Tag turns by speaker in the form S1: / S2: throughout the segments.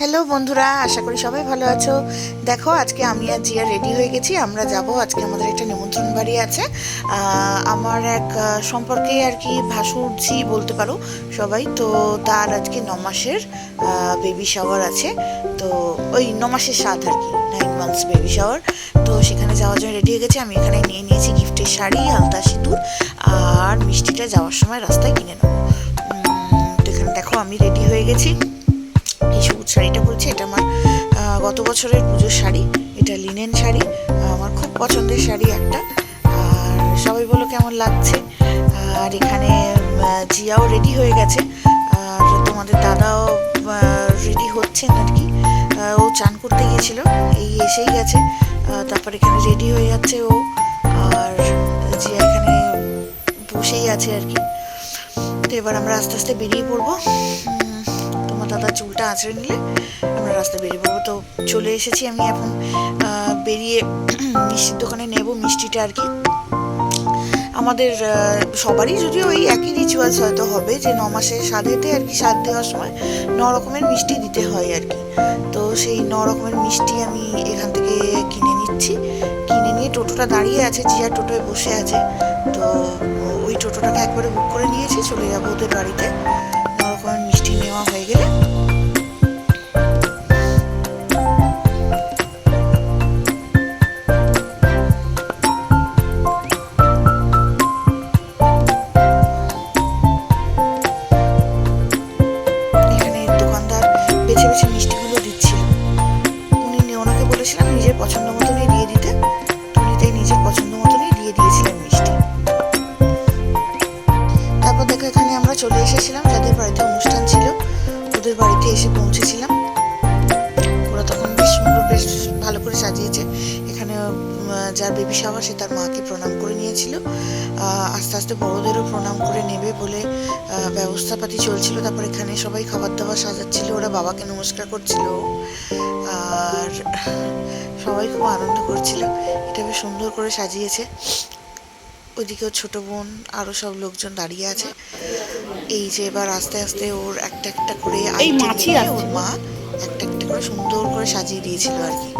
S1: Hello বন্ধুরা, আশা করি সবাই ভালো আছো। দেখো, আজকে আমি আর জিয়া রেডি হয়ে গেছি। আমরা যাব, আজকে আমাদের একটা নিমন্ত্রণ বাড়ি আছে। আমার এক সম্পর্কে আর কি ভাসুরঝি বলতে পারো সবাই। তো তার আজকে মাসের বেবি শাওয়ার আছে। তো ওই মাসের সাত আর কি নাইন মান্থস বেবি শাওয়ার তো সেখানে যাওয়ার জন্য রেডি হয়ে গেছি। আমি এখানে নিয়ে নিয়েছি গিফটের শাড়ি, আলতা, সিঁদুর। আর মিষ্টিটা যাওয়ার সময় রাস্তায় কিনে নেব। তো এখানে দেখো, আমি রেডি হয়ে গেছি। এই সবুজ শাড়িটা পরছি এটা আমার গত বছরের পুজোর শাড়ি, এটা লিনেন শাড়ি আমার খুব পছন্দের শাড়ি একটা, আর সবাই বলো কেমন লাগছে, আর এখানে জিয়াও রেডি হয়ে গেছে, আর তোমাদের দাদাও রেডি হচ্ছেন আর কি ও চান করতে গিয়েছিল, এই এসেই গেছে তারপর এখানে রেডি হয়ে যাচ্ছে ও, আর জিয়া এখানে বসেই আছে আর কি, তো এবার আমরা আস্তে আস্তে বেরিয়ে পড়ব দাদা চুলটা আঁচড়ে নিলে আমরা রাস্তায় বেরিয়ে পড়ব। তো চলে এসেছি আমি এখন বেরিয়ে মিষ্টির দোকানে নেব মিষ্টিটা আর কি। আমাদের সবারই যদিও ওই একই রিচুয়ালস হয়তো হবে যে ন মাসের সাধেতে আর কি স্বাদ দেওয়ার সময় ন রকমের মিষ্টি দিতে হয় আর কি। তো সেই ন রকমের মিষ্টি আমি এখান থেকে কিনে নিচ্ছি। কিনে নিয়ে টোটোটা দাঁড়িয়ে আছে জিয়া টোটোয় বসে আছে। তো ওই টোটোটাকে একবারে বুক করে নিয়েছি, চলে যাব ওদের বাড়িতে। মিষ্টি নেওয়া হয়ে গেলে এখানে আমরা চলে এসেছিলাম, যাদের বাড়িতে অনুষ্ঠান ছিল, ওদের বাড়িতে এসে পৌঁছেছিলাম। ওরা তখন বেশ সুন্দর, বেশ ভালো করে সাজিয়েছে। এখানে যার বেবি শাওয়ার সে তার মাকে প্রণাম করে নিয়েছিল। আস্তে আস্তে বড়দেরও প্রণাম করে নেবে বলে ব্যবস্থাপাতি চলছিল। তারপর এখানে সবাই খাবার দাবার সাজাচ্ছিল, ওরা বাবাকে নমস্কার করছিল। আর সবাই খুব আনন্দ করছিল। এটা বেশ সুন্দর করে সাজিয়েছে। ওইদিকেও ছোট বোন আরও সব লোকজন দাঁড়িয়ে আছে এই যে এবার আস্তে আস্তে ওর একটা একটা করে। ওর মা একটা একটা করে সুন্দর করে সাজিয়ে দিয়েছিল আর কি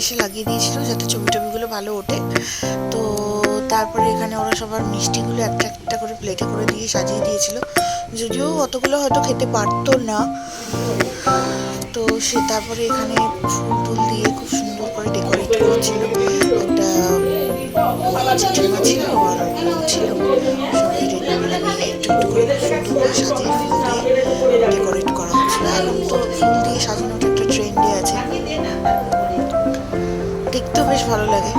S1: এসে লাগিয়ে দিয়েছিল যাতে ছবি টবিগুলো ভালো ওঠে। তো তারপরে এখানে ওরা সবার মিষ্টিগুলো একটা একটা করে প্লেটে করে দিয়ে সাজিয়ে দিয়েছিল। যদিও অতগুলো হয়তো খেতে পারতো না। তো সে তারপরে এখানে ফুল টুল দিয়ে খুব সুন্দর করে ডেকোরেট করেছিল। একটা ছিল আর ছিল। সবাই করে সাজিয়ে ফুল দিয়ে ডেকোরেট করা হচ্ছিল এখন তো ফুল দিয়ে সাজানোটা বেশ ভালো লাগে।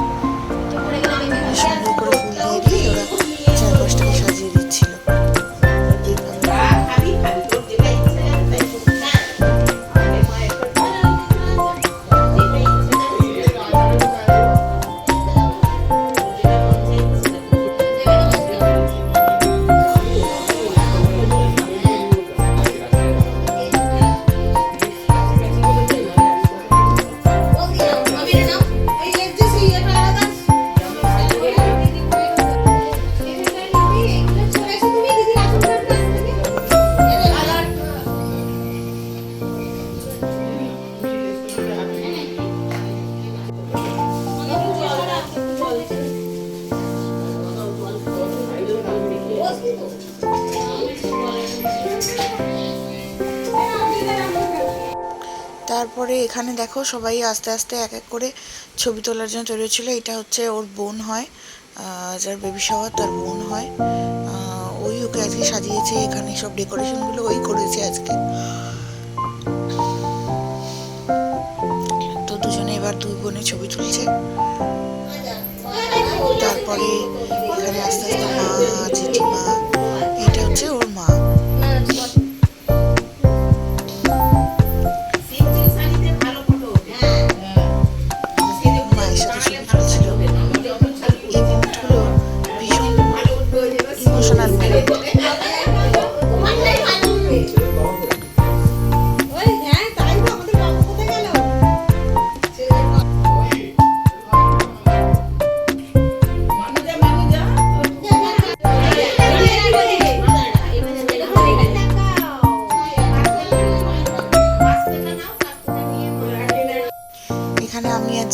S1: তারপরে এখানে দেখো সবাই আস্তে আস্তে এক এক করে ছবি তোলার জন্য তৈরি হচ্ছিল। এটা হচ্ছে ওর বোন হয় যার বেবি শাওয়ার তার বোন হয়। ওই ওকে আজকে সাজিয়েছে, এখানে সব ডেকোরেশনগুলো ওই করেছে আজকে। তো দুজনে এবার দুই বোনে ছবি তুলছে। তারপরে এখানে আস্তে আস্তে মা জেঠিমা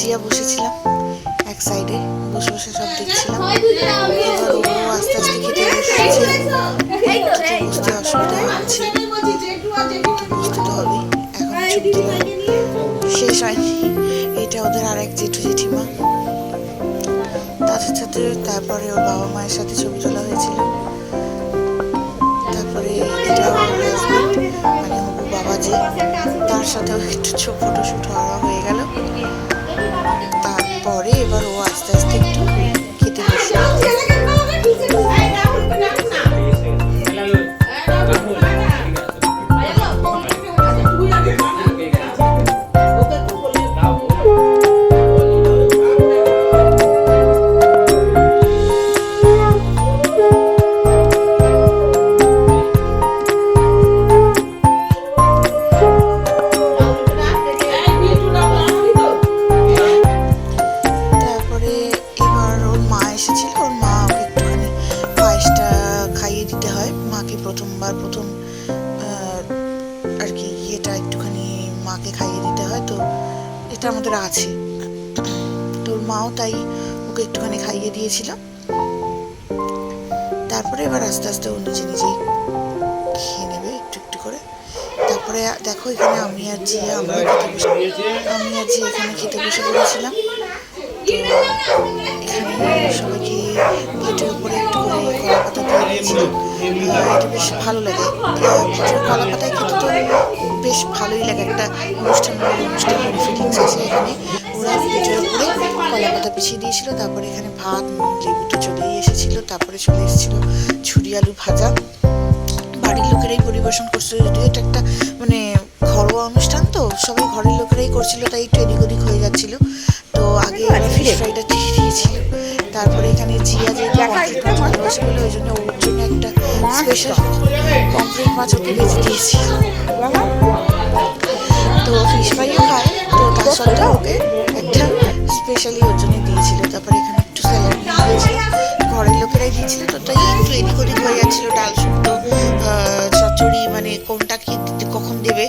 S1: জিয়া বসেছিলাম। এক সাইডে বসে বসে সব দেখছিলাম। আস্তে আস্তে খেতে বুঝতে অসুবিধা হচ্ছে। বুঝতে তো হবেই। এখন তোলা শেষ হয়নি। এটা ওদের আর এক জেঠু জেঠিমা। তাদের সাথে তারপরে ওর বাবা মায়ের সাথে ছবি তোলা হয়েছিল। তারপরে মানে হবু বাবা যে তার সাথেও একটু ছোট ফটোশ্যুট হওয়া হয়ে গেল। তারপরে এবার ও আস্তে আস্তে আমাদের আছে। তো ওর মাও তাই ওকে একটুখানি খাইয়ে দিয়েছিল তারপরে এবার আস্তে আস্তে ও নিজে নিজেই খেয়ে নেবে একটু একটু করে। তারপরে দেখো এখানে আমি আর জিয়া, আমরা খেতে বসে আমি আর জিয়া এখানে খেতে বসে পড়েছিলাম। এখানে সবাইকে প্লেটের উপরে একটু করে কলা পাতা দিয়ে দিয়েছিলাম। এটা বেশ ভালো লাগে। কলা পাতায় খেতে তো বেশ ভালোই লাগে একটা অনুষ্ঠান অনুষ্ঠান ফিলিংস আছে এখানে। ওরা প্লেটের উপরে কলা পাতা পিছিয়ে দিয়েছিল, তারপরে এখানে ভাত নুন লেবু চলেই এসেছিল, তারপরে চলে এসেছিল ছুরি আলু ভাজা। বাড়ির লোকেরাই পরিবেশন করছিল, যদিও এটা একটা মানে ঘরোয়া অনুষ্ঠান তো, সবাই ঘরের লোকেরাই করছিল, তাই একটু এদিক ওদিক হয়ে যাচ্ছিল। তো আগে ফিশ ফ্রাইটা দিয়ে দিয়েছিল। তারপরে এখানে জিয়া যেহেতু ভালোবাসে বলে ওই জন্য ওর জন্য একটা স্পেশাল পমফ্রেট মাছ ওকে ভেজে দিয়েছি তো ফিশ ফ্রাইও খায় তো তার সত্ত্বেও ওকে একটা স্পেশালি ওর জন্য দিয়েছিল। তারপরে এখানে একটু স্যালাড নিয়ে দিয়েছিল ঘরের লোকেরাই দিয়েছিল। তো তাই একটু এদিক ওদিক হয়ে যাচ্ছিল। ডাল শুক্তো চচ্চড়ি মানে কোনটা কি কখন দেবে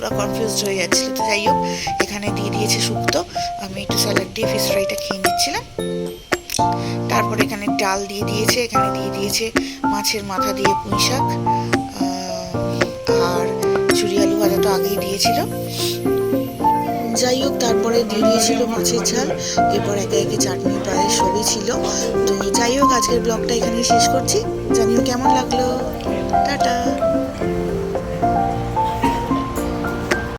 S1: ওরা কনফিউজ হয়ে যাচ্ছিল। তো যাই হোক, এখানে দিয়ে দিয়েছে শুক্তো। আমি একটু স্যালাড দিয়ে ফিস ফ্রাইটা খেয়ে নিচ্ছিলাম। তারপরে এখানে ডাল দিয়ে দিয়েছে, এখানে দিয়ে দিয়েছে মাছের মাথা দিয়ে পুঁই শাক আর চুরি আলু ভাজা তো আগেই দিয়েছিল। যাই হোক, তারপরে দিয়ে দিয়েছিল মাছের ঝাল। এরপর একে একে চাটনি প্রায় সবই ছিল। তো যাই হোক, আজকের ব্লগটা এখানেই শেষ করছি। জানিও কেমন লাগল? টাটা।